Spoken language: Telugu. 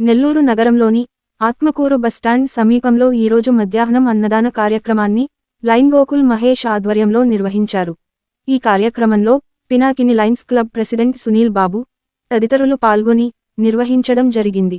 నెల్లూరు నగరంలోని ఆత్మకూరు బస్టాండ్ సమీపంలో ఈరోజు మధ్యాహ్నం అన్నదాన కార్యక్రమాన్ని లైన్ గోకుల్ మహేష్ ఆధ్వర్యంలో నిర్వహించారు. ఈ కార్యక్రమంలో Pinakini lions club president Sunil Babu తదితరులు పాల్గొని నిర్వహించడం జరిగింది.